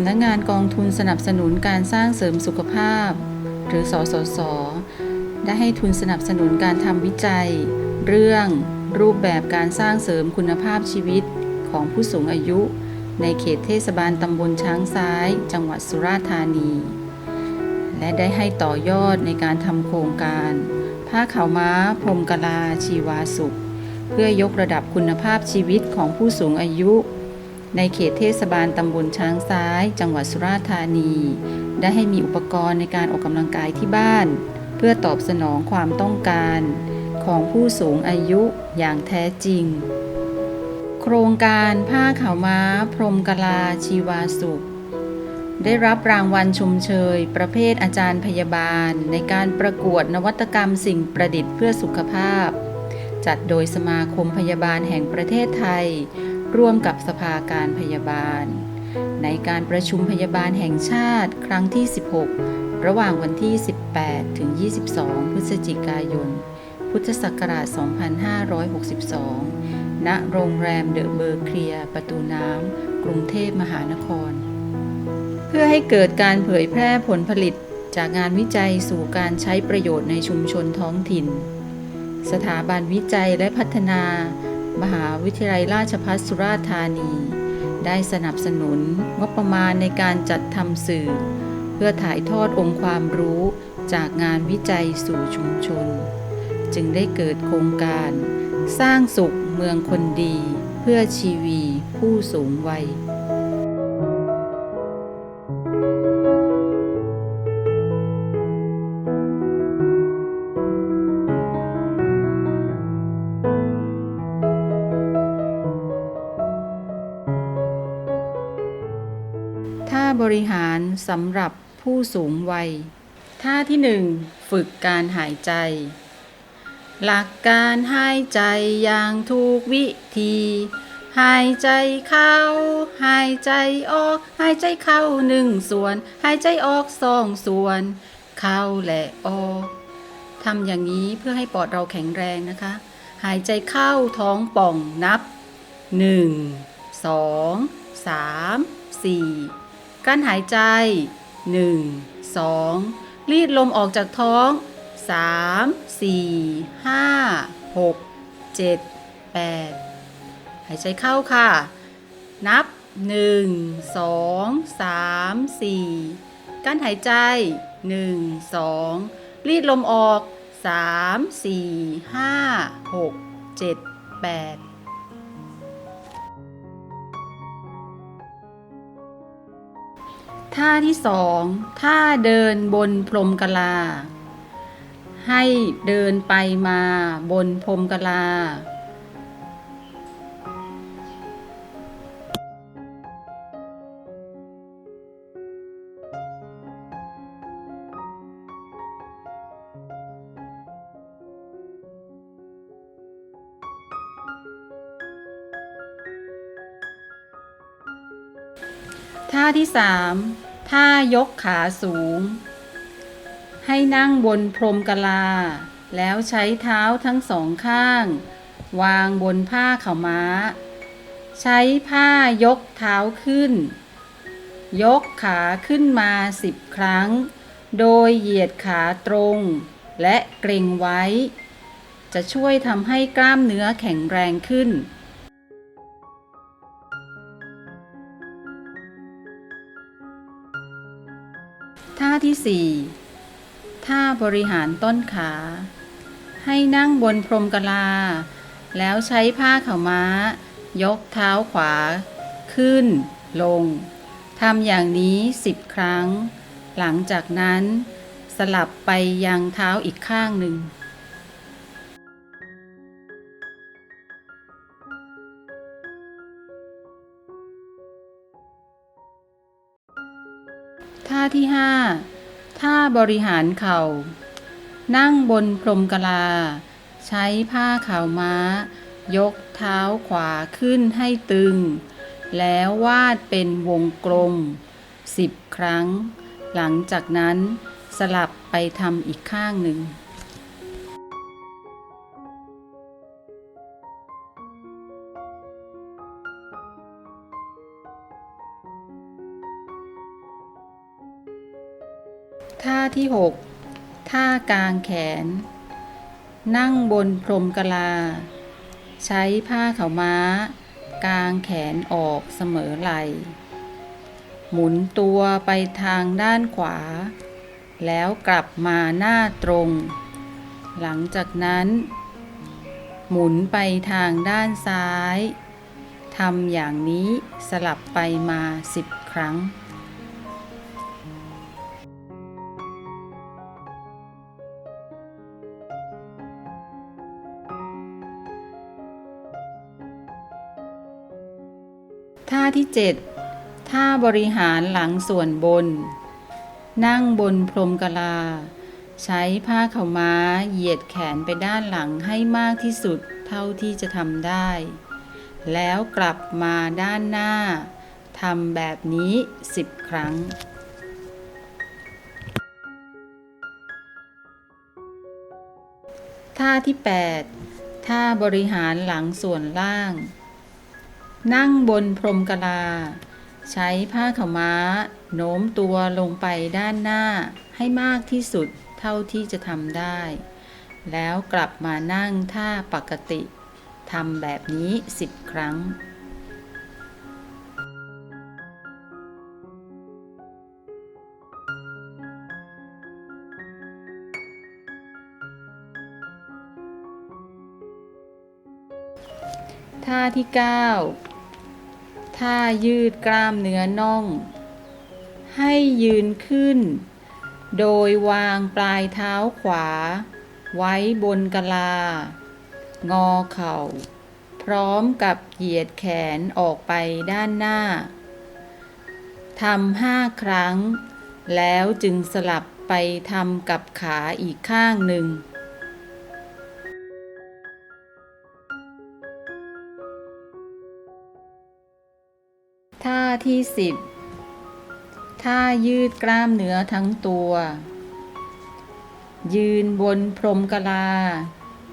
สำนักงานกองทุนสนับสนุนการสร้างเสริมสุขภาพ หรือสสส ได้ให้ทุนสนับสนุนการทำวิจัย เรื่อง รูปแบบการสร้างเสริมคุณภาพชีวิตของผู้สูงอายุ ในเขตเทศบาลตำบลช้างซ้าย จังหวัดสุราษฎร์ธานี และได้ให้ต่อยอดในการทำโครงการ ผ้าขาวม้า พรมกลาชีวาสุข เพื่อยกระดับคุณภาพชีวิตของผู้สูงอายุ ในเขตเทศบาลตำบลช้างซ้าย จังหวัดสุราษฎร์ธานี ได้ให้มีอุปกรณ์ในการออกกำลังกายที่บ้าน เพื่อตอบสนองความต้องการ ของผู้สูงอายุอย่างแท้จริง โครงการผ้าขาวม้า พรมกลาชีวาสุข ได้รับรางวัลชมเชย ประเภทอาจารย์พยาบาล ในการประกวดนวัตกรรมสิ่งประดิษฐ์เพื่อสุขภาพ จัดโดยสมาคมพยาบาลแห่งประเทศไทย ร่วมกับสภาการพยาบาล ในการประชุมพยาบาลแห่งชาติครั้งที่ 16 ระหว่างวันที่ 18 ถึง 22 พฤศจิกายน พุทธศักราช 2562 ณ โรงแรมเดอะเบอร์เคลีย์ประตูน้ำ กรุงเทพมหานคร เพื่อให้เกิดการเผยแพร่ผลผลิตจากงานวิจัยสู่การใช้ประโยชน์ในชุมชนท้องถิ่น สถาบันวิจัยและพัฒนา มหาวิทยาลัยราชภัฏสุราษฎร์ธานี ได้สนับสนุนงบประมาณในการจัดทำสื่อ เพื่อถ่ายทอดองค์ความรู้จากงานวิจัยสู่ชุมชน จึงได้เกิดโครงการ สร้างสุขเมืองคนดี เพื่อชีวีผู้สูงวัย บริหารสำหรับผู้สูงวัย ท่าที่หนึ่งฝึกการหายใจ หลักการหายใจอย่างถูกวิธี หายใจเข้า หายใจออก หายใจเข้าหนึ่งส่วน หายใจออกสองส่วน เข้าและออกทำอย่างนี้เพื่อให้ปอดเราแข็งแรงนะคะ หายใจเข้าท้องป่องนับ 1 2 3 4 การหายใจ 1 2 รีดลมออกจากท้อง 3 4 5 6 7 8 หายใจเข้าค่ะ นับ 1 2 3 4การหายใจ 1 2 รีดลมออก 3 4 5 6 7 8 ท่าที่สองท่าเดินบนพรมกลา ให้เดินไปมาบนพรมกลา ท่าที่สาม ท่ายกขาสูง ให้นั่งบนพรมกลา แล้วใช้เท้าทั้งสองข้าง วางบนผ้าขาวม้า ใช้ผ้ายกเท้าขึ้น ยกขาขึ้นมาสิบครั้ง โดยเหยียดขาตรง และเกรงไว้ จะช่วยทำให้กล้ามเนื้อแข็งแรงขึ้น ท่าที่4ท่าบริหารต้นขา ให้นั่งบนพรมกลา แล้วใช้ผ้าขาวม้า ยกเท้าขวา ขึ้น ลงทำอย่างนี้ 10 ครั้ง หลังจากนั้น สลับไปยังเท้าอีกข้างหนึ่งท่าที่ 5 ท่าบริหารเข่า นั่งบนพรมกลา ใช้ผ้าขาวม้า ยกเท้าขวาขึ้นให้ตึง แล้ววาดเป็นวงกลม10ครั้ง หลังจากนั้นสลับไปทำอีกข้างหนึ่ง ท่าที่ 6 ท่ากางแขน นั่งบนพรมกะลา ใช้ผ้าขาวม้า กางแขนออกเสมอไหล่ หมุนตัวไปทางด้านขวา แล้วกลับมาหน้าตรง หลังจากนั้น หมุนไปทางด้านซ้ายทำอย่างนี้สลับไปมาสิบครั้ง ท่าที่ 7 ท่าบริหารหลังส่วนบน นั่งบนพรมกะลา ใช้ผ้าขาม้าเหยียดแขนไปด้านหลังให้มากที่สุดเท่าที่จะทำได้ แล้วกลับมาด้านหน้าทำแบบนี้ 10 ครั้งท่าที่ 8 ท่าบริหารหลังส่วนล่าง นั่งบนพรมกะลา ใช้ผ้าขาวม้า โน้มตัวลงไปด้านหน้าให้มากที่สุดเท่าที่จะทำได้ แล้วกลับมานั่งท่าปกติทำแบบนี้10ครั้งท่าที่ 9 ท่ายืดกล้ามเนื้อน่อง ให้ยืนขึ้น โดยวางปลายเท้าขวา ไว้บนกะลา งอเข่า พร้อมกับเหยียดแขนออกไปด้านหน้าทำห้าครั้ง แล้วจึงสลับไปทำกับขาอีกข้างหนึ่ง ท่าที่สิบท่ายืดกล้ามเนื้อทั้งตัว ยืนบนพรมกะลา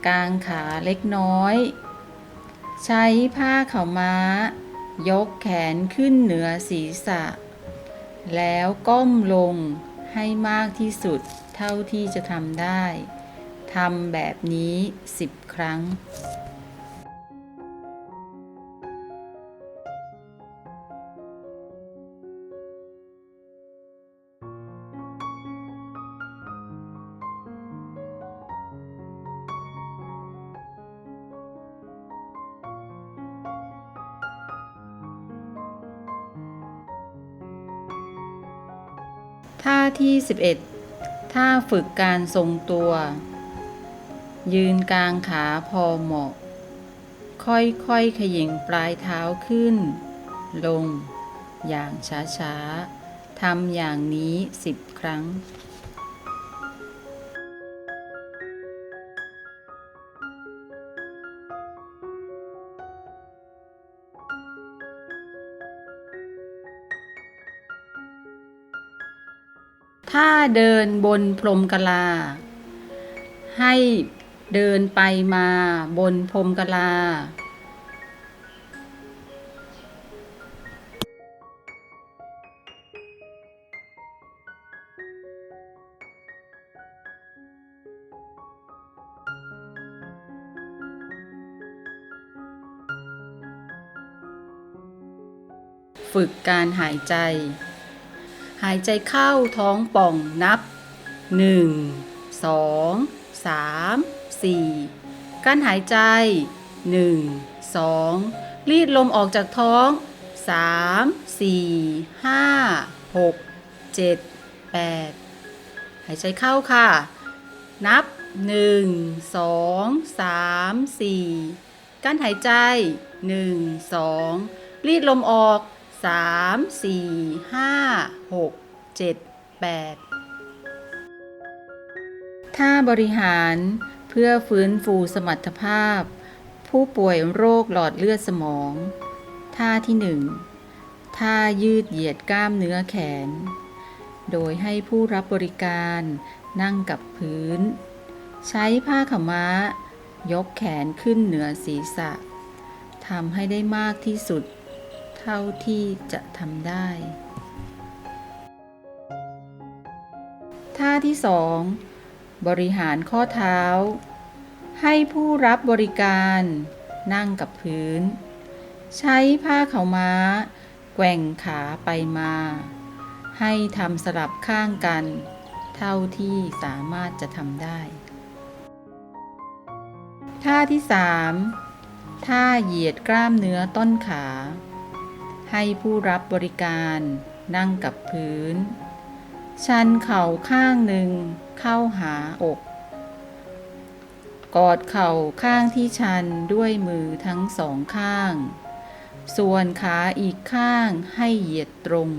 กางขาเล็กน้อย ใช้ผ้าเขาม้า ยกแขนขึ้นเหนือศีรษะ แล้วก้มลงให้มากที่สุดเท่าที่จะทำได้ ทำแบบนี้สิบครั้ง ท่าที่ 11 ท่าฝึกการทรงตัว ยืนกลางขาพอเหมาะ ค่อยๆขยิงปลายเท้าขึ้น ลง อย่างช้าๆทำอย่างนี้ 10 ครั้ง ถ้าเดินบนพรมกะลา ให้เดินไปมาบนพรมกะลา ฝึกการหายใจ หายใจเข้าท้องป่องนับ 1 2 3 4 การหายใจ 1 2 รีดลมออกจากท้อง 3 4 5 6 7 8 หายใจเข้าค่ะ นับ 1 2 3 4 การหายใจ 1 2 รีดลมออก สามสี่ห้าหกเจ็ดแปดท่าบริหารเพื่อฟื้นฟูสมรรถภาพ ผู้ป่วยโรคหลอดเลือดสมอง ท่าที่หนึ่งท่ายืดเหยียดกล้ามเนื้อแขน โดยให้ผู้รับบริการนั่งกับพื้น ใช้ผ้าขาวม้า ยกแขนขึ้นเหนือศีรษะทำให้ได้มากที่สุด เท่าที่จะทำได้ ท่าที่สองบริหารข้อเท้า ให้ผู้รับบริการนั่งกับพื้น ใช้ผ้าเขาม้า แกว่งขาไปมา ให้ทำสลับข้างกัน เท่าที่สามารถจะทำได้ ท่าที่ 3 ท่าเหยียดกล้ามเนื้อต้นขา ให้ผู้รับบริการนั่งกับพื้น ชันเข่าข้างหนึ่งเข้าหาอก กอดเข่าข้างที่ชันด้วยมือทั้งสองข้าง ส่วนขาอีกข้างให้เหยียดตรง